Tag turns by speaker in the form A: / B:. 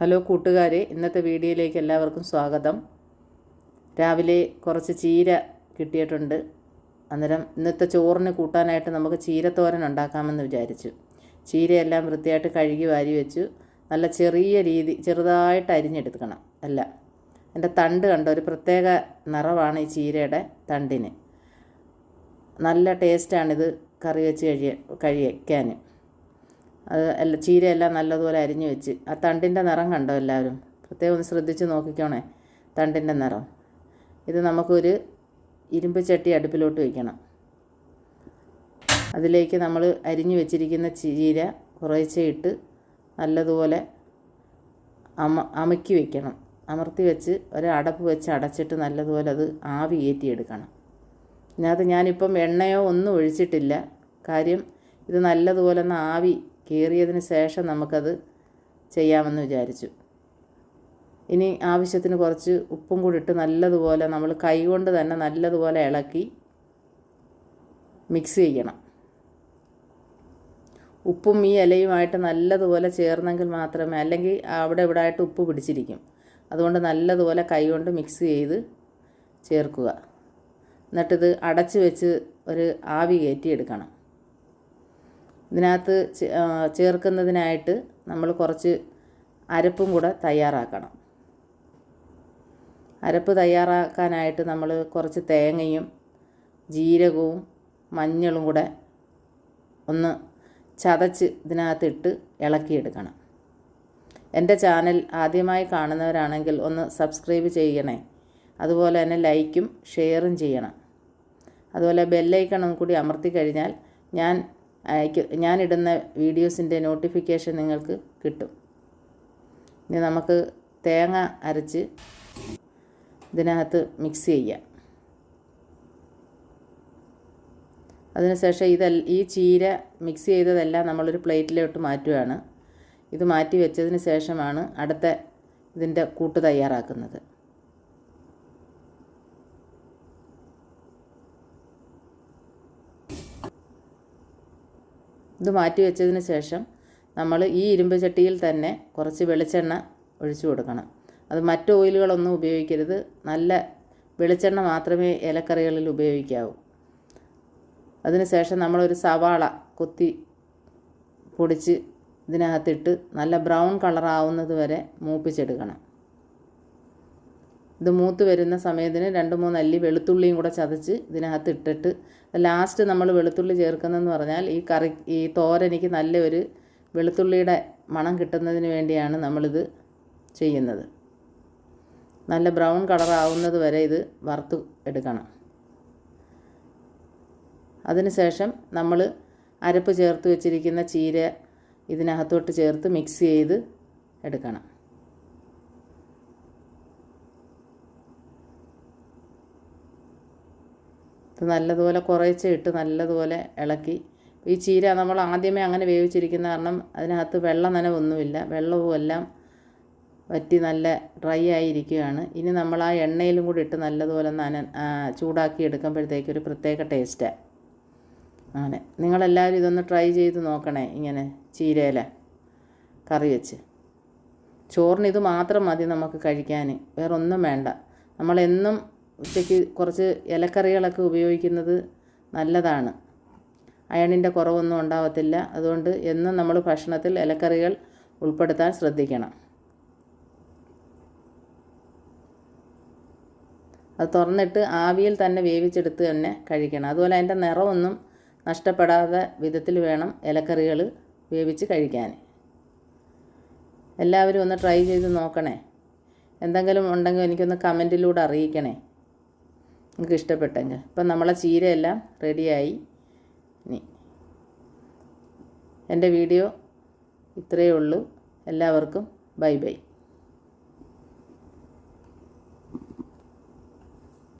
A: Hello കൂട്ടുകാരെ ഇന്നത്തെ വീഡിയോയിലേക്ക് എല്ലാവർക്കും സ്വാഗതം. രാവിലെ കുറച്ച് ചീര കിട്ടിയിട്ടുണ്ട്. അന്നേരം ഇന്നത്തെ ചോറിന് കൂട്ടാനായിട്ട് നമുക്ക് ചീരത്തോരൻ ഉണ്ടാക്കാമെന്ന് വിചാരിച്ചു. ചീരയെല്ലാം വൃത്തിയായിട്ട് കഴുകി വാരി വെച്ചു. നല്ല ചെറിയ രീതി ചെറുതായിട്ട് അരിഞ്ഞെടുക്കണം. അല്ല എന്റെ തണ്ട് കണ്ട? ഒരു പ്രത്യേക നിറവാണ് ഈ ചീരയുടെ തണ്ടിന്. നല്ല ടേസ്റ്റാണിത് കറി വെച്ച് കഴിയ കഴിക്കാൻ. അത് അല്ല ചീരയെല്ലാം നല്ലതുപോലെ അരിഞ്ഞു വെച്ച്. ആ തണ്ടിന്റെ നിറം കണ്ടോ എല്ലാവരും? പ്രത്യേകം ഒന്ന് ശ്രദ്ധിച്ച് നോക്കിക്കോണേ. തണ്ടിന്റെ നിറം. ഇത് നമുക്കൊരു ഇരുമ്പ് ചട്ടി അടുപ്പിലോട്ട് വയ്ക്കണം അതിലേക്ക് നമ്മൾ അരിഞ്ഞു വെച്ചിരിക്കുന്ന ചീര കുറേശ്ശെ ഇട്ട് നല്ലതുപോലെ അമ അമക്കി വെക്കണം. അമർത്തി വെച്ച് ഒരു അടപ്പ് വെച്ച് അടച്ചിട്ട് നല്ലതുപോലെ അത് ആവി കയറ്റിയെടുക്കണം ഇതിനകത്ത് ഞാനിപ്പം എണ്ണയോ ഒന്നും ഒഴിച്ചിട്ടില്ല. കാര്യം ഇത് നല്ലതുപോലെ ഒന്ന് ആവി കയറിയതിന് ശേഷം നമുക്കത് ചെയ്യാമെന്ന് വിചാരിച്ചു. ഇനി ആവശ്യത്തിന് കുറച്ച് ഉപ്പും കൂടി ഇട്ട് നല്ലതുപോലെ നമ്മൾ കൈകൊണ്ട് തന്നെ നല്ലതുപോലെ ഇളക്കി മിക്സ് ചെയ്യണം. ഉപ്പും ഈ ഇലയുമായിട്ട് നല്ലതുപോലെ ചേർന്നെങ്കിൽ മാത്രമേ അല്ലെങ്കിൽ അവിടെ ഇവിടെ ആയിട്ട് ഉപ്പ് പിടിച്ചിരിക്കും. അതുകൊണ്ട് നല്ലതുപോലെ കൈകൊണ്ട് മിക്സ് ചെയ്ത് ചേർക്കുക. എന്നിട്ടിത് അടച്ച് വെച്ച് ഒരു ആവി കയറ്റിയെടുക്കണം. ഇതിനകത്ത് ചേർക്കുന്നതിനായിട്ട് നമ്മൾ കുറച്ച് അരപ്പും കൂടെ തയ്യാറാക്കണം. അരപ്പ് തയ്യാറാക്കാനായിട്ട് നമ്മൾ കുറച്ച് തേങ്ങയും ജീരകവും മഞ്ഞളും കൂടെ ഒന്ന് ചതച്ച് ഇതിനകത്തിട്ട് ഇളക്കിയെടുക്കണം. എന്റെ ചാനൽ ആദ്യമായി കാണുന്നവരാണെങ്കിൽ ഒന്ന് സബ്സ്ക്രൈബ് ചെയ്യണേ. അതുപോലെ തന്നെ ലൈക്കും ഷെയറും ചെയ്യണം. അതുപോലെ ബെല്ലൈക്കണം കൂടി അമർത്തി കഴിഞ്ഞാൽ ഞാൻ അയക്ക് ഞാനിടുന്ന വീഡിയോസിന്റെ നോട്ടിഫിക്കേഷൻ നിങ്ങൾക്ക് കിട്ടും. ഇനി നമുക്ക് തേങ്ങ അരച്ച് ഇതിനകത്ത് മിക്സ് ചെയ്യാം. അതിനുശേഷം ഇതെല്ലാം ഈ ചീര മിക്സ് ചെയ്തതെല്ലാം നമ്മളൊരു പ്ലേറ്റിലോട്ട് മാറ്റുകയാണ് ഇത് മാറ്റി വെച്ചതിന് ശേഷമാണ് അടുത്ത ഇതിന്റെ കൂട്ട് തയ്യാറാക്കുന്നത്. ഇത് മാറ്റി വെച്ചതിന് ശേഷം നമ്മൾ ഈ ഇരുമ്പ് ചട്ടിയിൽ തന്നെ കുറച്ച് വെളിച്ചെണ്ണ ഒഴിച്ചു കൊടുക്കണം. അത് മറ്റ് ഓയിലുകളൊന്നും ഉപയോഗിക്കരുത്. നല്ല വെളിച്ചെണ്ണ മാത്രമേ ഇലക്കറികളിൽ ഉപയോഗിക്കാവൂ. അതിനുശേഷം നമ്മളൊരു സവാള കൊത്തി പൊടിച്ച് ഇതിനകത്തിട്ട് നല്ല ബ്രൗൺ കളറാവുന്നത് വരെ മൂപ്പിച്ചെടുക്കണം. ഇത് മൂത്ത് വരുന്ന സമയത്തിന് രണ്ട് മൂന്ന് അല്ലി വെളുത്തുള്ളിയും കൂടെ ചതച്ച് ഇതിനകത്ത് ഇട്ടിട്ട് ലാസ്റ്റ് നമ്മൾ വെളുത്തുള്ളി ചേർക്കുന്നതെന്ന് പറഞ്ഞാൽ ഈ കറി ഈ തോരനിക്ക് നല്ലൊരു വെളുത്തുള്ളിയുടെ മണം കിട്ടുന്നതിന് വേണ്ടിയാണ് നമ്മളിത് ചെയ്യുന്നത്. നല്ല ബ്രൗൺ കളറാവുന്നത് വരെ ഇത് വറുത്ത് എടുക്കണം. അതിനുശേഷം നമ്മൾ അരപ്പ് ചേർത്ത് വെച്ചിരിക്കുന്ന ചീര ഇതിനകത്തോട്ട് ചേർത്ത് മിക്സ് ചെയ്ത് എടുക്കണം. ഇത് നല്ലതുപോലെ കുറേച്ച് ഇട്ട് നല്ലതുപോലെ ഇളക്കി. ഈ ചീര നമ്മൾ ആദ്യമേ അങ്ങനെ വേവിച്ചിരിക്കുന്ന കാരണം അതിനകത്ത് വെള്ള നനവൊന്നുമില്ല വെള്ളവും എല്ലാം വറ്റി നല്ല ഡ്രൈ ആയിരിക്കുകയാണ്. ഇനി നമ്മൾ ആ എണ്ണയിലും കൂടി ഇട്ട് നല്ലതുപോലെ നന ചൂടാക്കി എടുക്കുമ്പോഴത്തേക്ക് ഒരു പ്രത്യേക ടേസ്റ്റാണ് അങ്ങനെ. നിങ്ങളെല്ലാവരും ഇതൊന്ന് ട്രൈ ചെയ്ത് നോക്കണേ ഇങ്ങനെ ചീരയില കറി വെച്ച്. ചോറിന് ഇത് മാത്രം മതി നമുക്ക് കഴിക്കാൻ. വേറൊന്നും വേണ്ട. നമ്മളെന്നും ഉച്ചയ്ക്ക് കുറച്ച് ഇലക്കറികളൊക്കെ ഉപയോഗിക്കുന്നത് നല്ലതാണ്. അയണിന്റെ കുറവൊന്നും ഉണ്ടാവത്തില്ല. അതുകൊണ്ട് എന്നും നമ്മൾ ഭക്ഷണത്തിൽ ഇലക്കറികൾ ഉൾപ്പെടുത്താൻ ശ്രദ്ധിക്കണം. അത് തുറന്നിട്ട് ആവിയിൽ തന്നെ വേവിച്ചെടുത്ത് തന്നെ കഴിക്കണം. അതുപോലെ അതിന്റെ നിറമൊന്നും നഷ്ടപ്പെടാതെ വിധത്തിൽ വേണം ഇലക്കറികൾ വേവിച്ച് കഴിക്കാൻ. എല്ലാവരും ഒന്ന് ട്രൈ ചെയ്ത് നോക്കണേ. എന്തെങ്കിലും ഉണ്ടെങ്കിൽ എനിക്കൊന്ന് കമന്റിലൂടെ അറിയിക്കണേ. നിങ്ങൾക്ക് ഇഷ്ടപ്പെട്ടെങ്കിൽ ഇപ്പം നമ്മളെ ചീരയെല്ലാം റെഡിയായി. ഇനി എന്റെ വീഡിയോ ഇത്രയേ ഉള്ളൂ. എല്ലാവർക്കും ബൈ ബൈ.